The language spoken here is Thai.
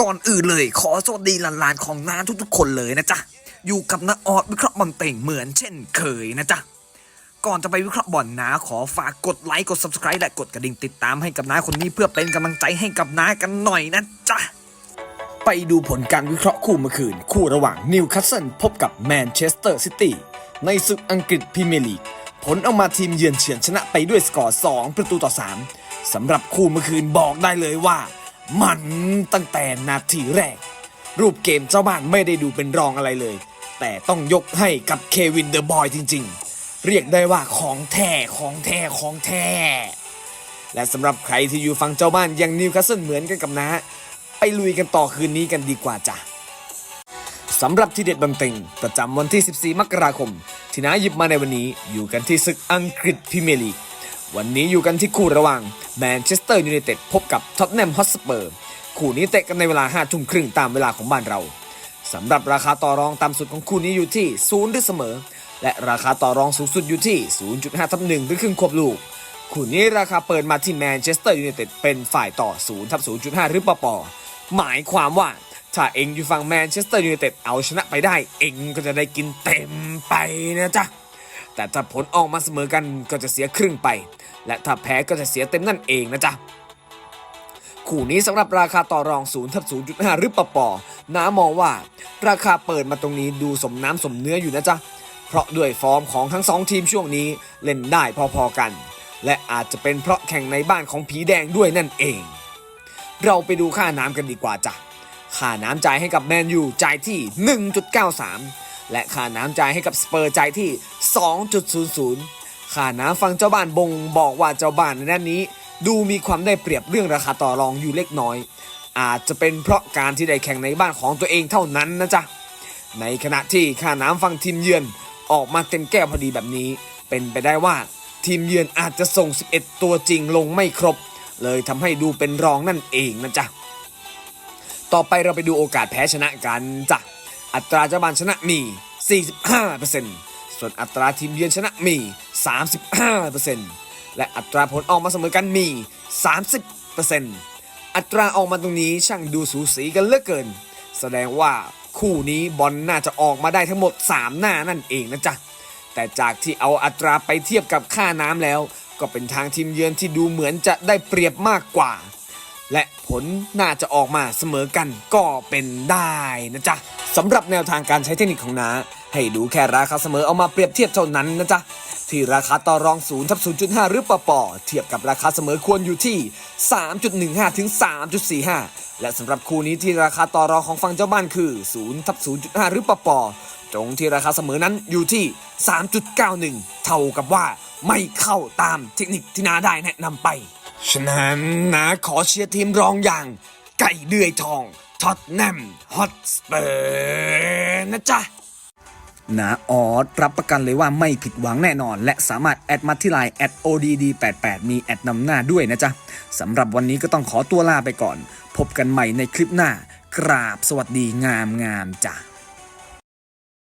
ก่อนอื่นเลย ขอสวัสดีหลานๆของน้าทุกๆ คนเลยนะจ๊ะ อยู่กับน้าออดวิเคราะห์บอลเต่งเหมือนเช่นเคยนะจ๊ะ ก่อนจะไปวิเคราะห์บอลนะขอฝากกดไลค์กด subscribe และกดกระดิ่งติดตามให้กับน้าคนนี้เพื่อเป็นกำลังใจให้กับน้ากันหน่อยนะจ๊ะ ไปดูผลการวิเคราะห์คู่เมื่อคืน คู่ระหว่างนิวคาสเซิลพบกับแมนเชสเตอร์ซิตี้ในศึกอังกฤษพรีเมียร์ลีกผลออกมาทีมเยือนเฉือนชนะไปด้วยสกอร์ 2 ประตูต่อ 3สำหรับคู่เมื่อคืนบอกได้เลยว่า มันตั้งแต่นาทีแรก รูปเกมเจ้าบ้านไม่ได้ดูเป็นรองอะไรเลย แต่ต้องยกให้กับเควินเดอะบอยจริง ๆ เรียกได้ว่าของแท้ของแท้ของแท้และสำหรับใครที่อยู่ฝั่งเจ้าบ้านยังนิวคาสเซิลเหมือนกันกับนะไปลุยกันต่อคืนนี้กันดีกว่าจ้ะสำหรับที่เด็ดบังเต็งประจำวันที่ 14 มกราคม ที่น้าหยิบมาในวันนี้อยู่กันที่ศึกอังกฤษพรีเมียร์ลีก วันนี้อยู่กันที่คู่ระหว่างแมนเชสเตอร์ยูไนเต็ดพบกับท็อตแนมฮอตสเปอร์ คู่นี้เตะกันในเวลา5ทุ่มครึ่งตามเวลาของบ้านเราสำหรับราคาต่อรองต่ำสุดของคู่นี้อยู่ที่0หรือเสมอ และราคาต่อรองสูงสุดอยู่ที่ 0.5ทับ1หรือครึ่งควบลูก คู่นี้ราคาเปิดมาที่แมนเชสเตอร์ยูไนเต็ดเป็นฝ่ายต่อ0ทับ0.5 หรือปปหมายความว่าถ้าเองอยู่ฝั่งแมนเชสเตอร์ยูไนเต็ดเอาชนะไปได้ เองก็จะได้กินเต็มไปนะจ๊ะ แต่ถ้าผลออกมาเสมอกันก็จะเสียครึ่งไป และถ้าแพ้ก็จะเสียเต็มนั่นเองนะจ๊ะคู่นี้สำหรับราคาต่อรอง0ทับ0.5 หรือปปอน้ามองว่า ราคาเปิดมาตรงนี้ดูสมน้ำสมเนื้ออยู่นะจ๊ะ เพราะด้วยฟอร์มของทั้งสองทีมช่วงนี้เล่นได้พอๆกัน และอาจจะเป็นเพราะแข่งในบ้านของผีแดงด้วยนั่นเอง เราไปดูค่าน้ำกันดีกว่าจ้ะ ค่าน้ำจ่ายให้กับแมนยูจ่ายที่ 1.93 และค่าน้ำจ่ายให้กับสเปอร์ใจ่ายที่ 2.00 ค่าน้ำฟังเจ้าบ้านบงบอกว่าเจ้าบ้านในด้านนี้ ดูมีความได้เปรียบเรื่องราคาต่อรองอยู่เล็กน้อย อาจจะเป็นเพราะการที่ได้แข่งในบ้านของตัวเองเท่านั้นนะจ๊ะ ในขณะที่ค่าน้ำฟังทีมเยือนออกมาเต็มแก้วพอดีแบบนี้ เป็นไปได้ว่าทีมเยือนอาจจะส่ง 11 ตัวจริงลงไม่ครบ เลยทำให้ดูเป็นรองนั่นเองนะจ๊ะ ต่อไปเราไปดูโอกาสแพ้ชนะกันจ้ะ อัตราเจ้าบ้านชนะมี 45%ส่วนอัตราทีมเยือนชนะมี 35%และอัตราผลออกมาเสมอกันมี 30%อัตราออกมาตรงนี้ช่างดูสูสีกันเหลือเกิน แสดงว่าคู่นี้บอลน่าจะออกมาได้ทั้งหมด 3 หน้านั่นเองนะจ๊ะ แต่จากที่เอาอัตราไปเทียบกับค่าน้ำแล้ว ก็เป็นทางทีมเยือนที่ดูเหมือนจะได้เปรียบมากกว่า และผลน่าจะออกมาเสมอกันก็เป็นได้นะจ๊ะสำหรับแนวทางการใช้เทคนิคของน้าให้ดูแค่ราคาเสมอเอามาเปรียบเทียบเท่านั้นนะจ๊ะที่ราคาต่อรอง0ทับ0.5 หรือปปเทียบกับราคาเสมอควรอยู่ที่ 3.15 ถึง 3.45 และสำหรับคู่นี้ที่ราคาต่อรองของฝั่งเจ้าบ้านคือ0ทับ0.5 หรือปปตรงที่ราคาเสมอนั้นอยู่ที่ 3.91 เท่ากับว่าไม่เข้าตามเทคนิคที่นาได้แนะนำไป ฉะนั้นนะขอเชียร์ทีมรองอย่าง ไก่เดือยทองท็อตแนมฮอตสเปอร์นะจ๊ะนาออดรับประกันเลยว่าไม่ผิดหวังแน่นอน และสามารถแอดมาที่ไลน์แอด @odd88 มีแอดนำหน้าด้วยนะจ๊ะสำหรับวันนี้ก็ต้องขอตัวลาไปก่อน พบกันใหม่ในคลิปหน้า กราบสวัสดีงามงามจ้ะ